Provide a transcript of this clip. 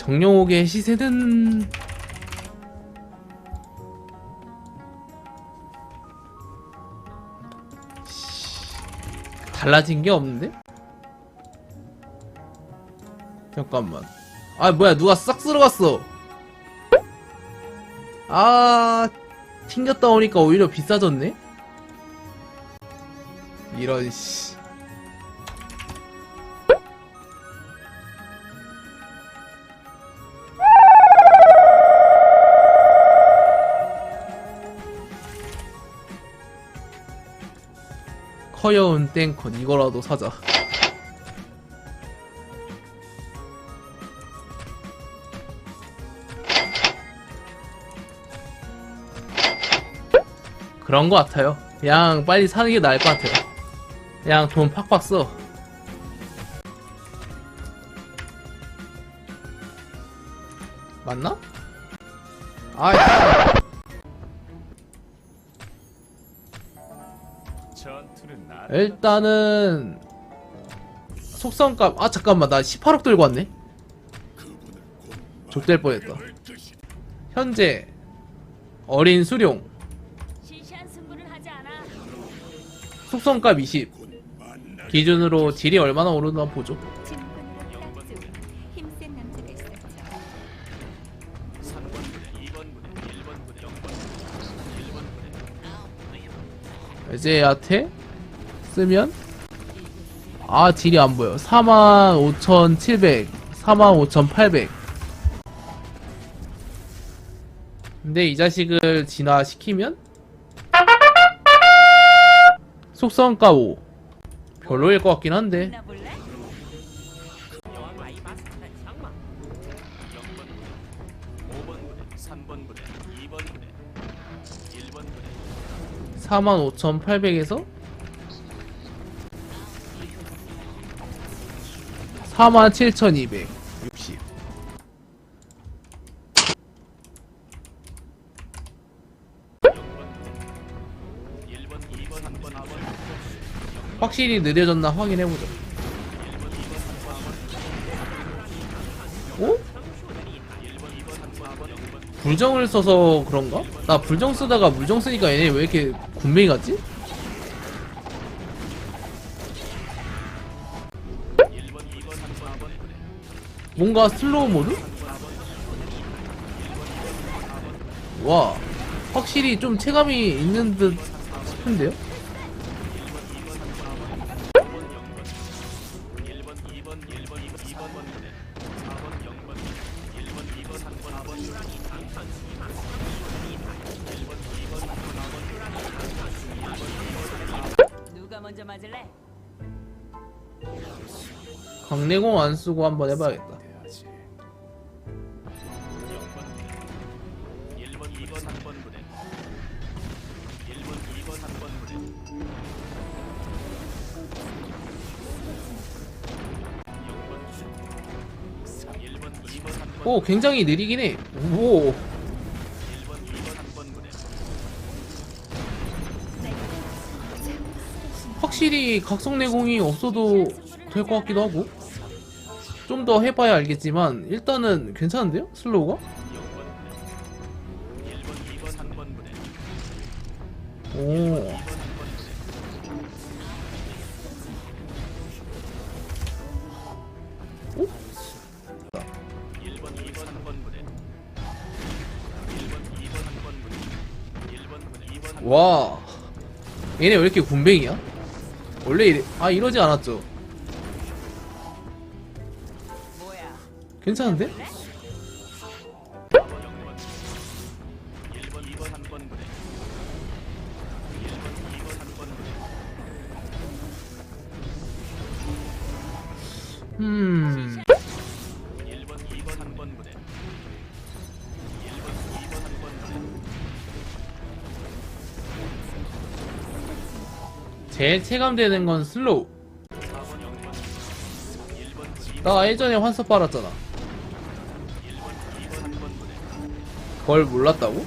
정령옥의 시세는 씨, 달라진 게 없는데? 잠깐만. 아 뭐야 누가 싹 쓸어갔어. 아 튕겼다 오니까 오히려 비싸졌네. 이런 씨. 커여운 땡컷 이거라도 사자. 그런 거 같아요. 그냥 빨리 사는 게 나을 것 같아요. 그냥 돈 팍팍 써. 맞나? 아, 전 일단은 속성값 아 잠깐만 나 18억 들고 왔네. 족될 뻔했다. 현재 어린 수룡. 속성값 20 기준으로 딜이 얼마나 오르나 보죠. 증권으로 딱 좋은 힘센 남자가 있었죠. 3번 부대, 2번 부대, 1번 부대, 0번 부대, 1번 부대. 이제 야테 쓰면? 아 딜이 안 보여. 45,700 45,800 근데 이 자식을 진화시키면? 속성가 5 별로일 것 같긴 한데. 나 볼래? 여왕 와이바 47,200 60 1번, 2번, 3번, 4번. 확실히 느려졌나 확인해보자 어? 불정을 써서 그런가? 나 불정 쓰다가 물정 쓰니까 얘네 왜 이렇게 군뱅이 같지? 뭔가 슬로우 모드? 와 확실히 좀 체감이 있는 듯 싶은데요? 1번, 2번, 1번, 2번, 2번 부대. 4번, 0번, 1번, 2번, 3번, 4번. 1번, 2번, 3번, 4번. 누가 먼저 맞을래? 강내공 안 쓰고 한번 해봐야겠다 오 굉장히 느리긴 해 오. 1번 2번 3번 부대 확실히 각성내공이 없어도 될 것 같기도 하고 좀 더 해봐야 알겠지만 일단은 괜찮은데요? 슬로우가? 0번 부대 1번 2번 3번 부대 오 2번 3번 부대 오? 와 얘네 왜 이렇게 군뱅이야? 원래 이래 아 이러지 않았죠? 괜찮은데? 1번 2번 3번 부대 1번 2번 3번 부대 음 제일 체감되는 건 슬로우 4번 0번 1번 2번 나 예전에 환서 빨았잖아 1번 2번 3번 부대 그걸 몰랐다고?